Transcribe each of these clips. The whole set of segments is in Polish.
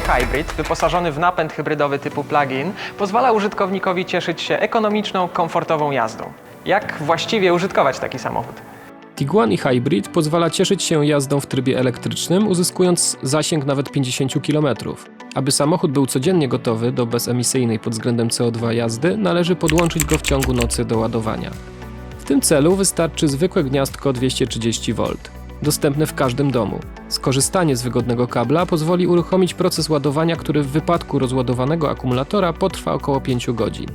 Hybrid, wyposażony w napęd hybrydowy typu plug-in, pozwala użytkownikowi cieszyć się ekonomiczną, komfortową jazdą. Jak właściwie użytkować taki samochód? Tiguan i Hybrid pozwala cieszyć się jazdą w trybie elektrycznym, uzyskując zasięg nawet 50 km. Aby samochód był codziennie gotowy do bezemisyjnej pod względem CO2 jazdy, należy podłączyć go w ciągu nocy do ładowania. W tym celu wystarczy zwykłe gniazdko 230V, dostępne w każdym domu. Skorzystanie z wygodnego kabla pozwoli uruchomić proces ładowania, który w wypadku rozładowanego akumulatora potrwa około 5 godzin.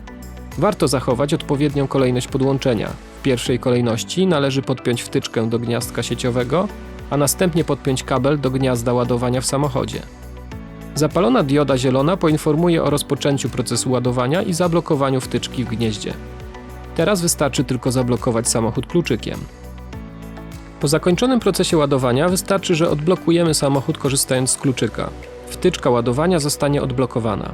Warto zachować odpowiednią kolejność podłączenia. W pierwszej kolejności należy podpiąć wtyczkę do gniazdka sieciowego, a następnie podpiąć kabel do gniazda ładowania w samochodzie. Zapalona dioda zielona poinformuje o rozpoczęciu procesu ładowania i zablokowaniu wtyczki w gnieździe. Teraz wystarczy tylko zablokować samochód kluczykiem. Po zakończonym procesie ładowania wystarczy, że odblokujemy samochód korzystając z kluczyka. Wtyczka ładowania zostanie odblokowana.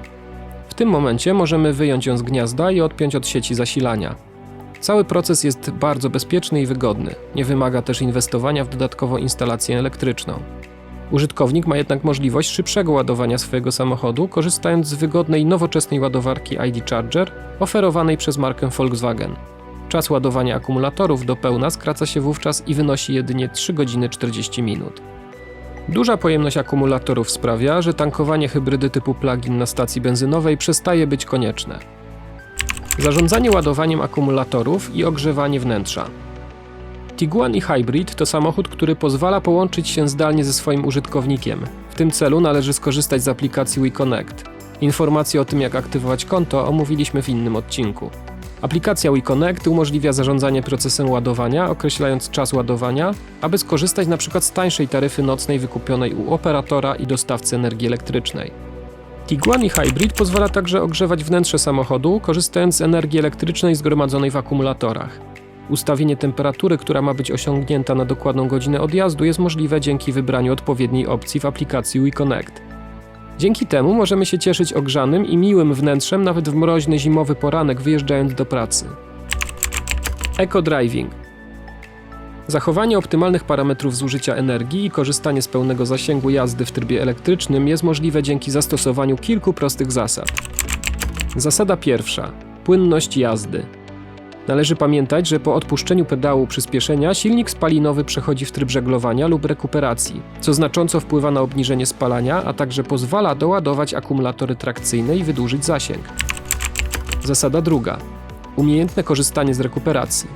W tym momencie możemy wyjąć ją z gniazda i odpiąć od sieci zasilania. Cały proces jest bardzo bezpieczny i wygodny. Nie wymaga też inwestowania w dodatkową instalację elektryczną. Użytkownik ma jednak możliwość szybszego ładowania swojego samochodu, korzystając z wygodnej, nowoczesnej ładowarki ID Charger oferowanej przez markę Volkswagen. Czas ładowania akumulatorów do pełna skraca się wówczas i wynosi jedynie 3 godziny 40 minut. Duża pojemność akumulatorów sprawia, że tankowanie hybrydy typu plug-in na stacji benzynowej przestaje być konieczne. Zarządzanie ładowaniem akumulatorów i ogrzewanie wnętrza. Tiguan i Hybrid to samochód, który pozwala połączyć się zdalnie ze swoim użytkownikiem. W tym celu należy skorzystać z aplikacji WeConnect. Informacje o tym, jak aktywować konto, omówiliśmy w innym odcinku. Aplikacja WeConnect umożliwia zarządzanie procesem ładowania, określając czas ładowania, aby skorzystać np. z tańszej taryfy nocnej wykupionej u operatora i dostawcy energii elektrycznej. Tiguan Hybrid pozwala także ogrzewać wnętrze samochodu, korzystając z energii elektrycznej zgromadzonej w akumulatorach. Ustawienie temperatury, która ma być osiągnięta na dokładną godzinę odjazdu, jest możliwe dzięki wybraniu odpowiedniej opcji w aplikacji WeConnect. Dzięki temu możemy się cieszyć ogrzanym i miłym wnętrzem nawet w mroźny zimowy poranek wyjeżdżając do pracy. Eco Driving Zachowanie optymalnych parametrów zużycia energii i korzystanie z pełnego zasięgu jazdy w trybie elektrycznym jest możliwe dzięki zastosowaniu kilku prostych zasad. Zasada pierwsza: płynność jazdy. Należy pamiętać, że po odpuszczeniu pedału przyspieszenia silnik spalinowy przechodzi w tryb żeglowania lub rekuperacji, co znacząco wpływa na obniżenie spalania, a także pozwala doładować akumulatory trakcyjne i wydłużyć zasięg. Zasada druga: umiejętne korzystanie z rekuperacji.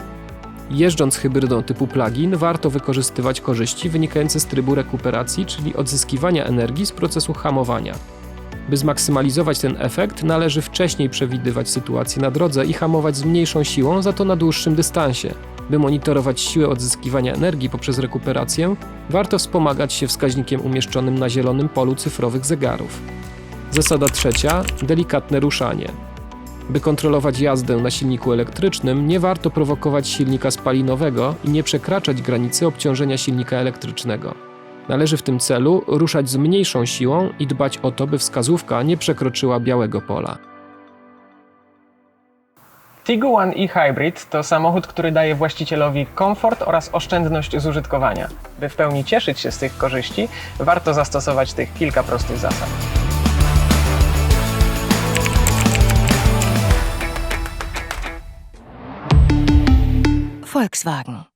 Jeżdżąc hybrydą typu plug-in, warto wykorzystywać korzyści wynikające z trybu rekuperacji, czyli odzyskiwania energii z procesu hamowania. By zmaksymalizować ten efekt, należy wcześniej przewidywać sytuację na drodze i hamować z mniejszą siłą, za to na dłuższym dystansie. By monitorować siłę odzyskiwania energii poprzez rekuperację, warto wspomagać się wskaźnikiem umieszczonym na zielonym polu cyfrowych zegarów. Zasada trzecia delikatne ruszanie. By kontrolować jazdę na silniku elektrycznym, nie warto prowokować silnika spalinowego i nie przekraczać granicy obciążenia silnika elektrycznego. Należy w tym celu ruszać z mniejszą siłą i dbać o to, by wskazówka nie przekroczyła białego pola. Tiguan i Hybrid to samochód, który daje właścicielowi komfort oraz oszczędność z użytkowania. By w pełni cieszyć się z tych korzyści, warto zastosować tych kilka prostych zasad. Volkswagen.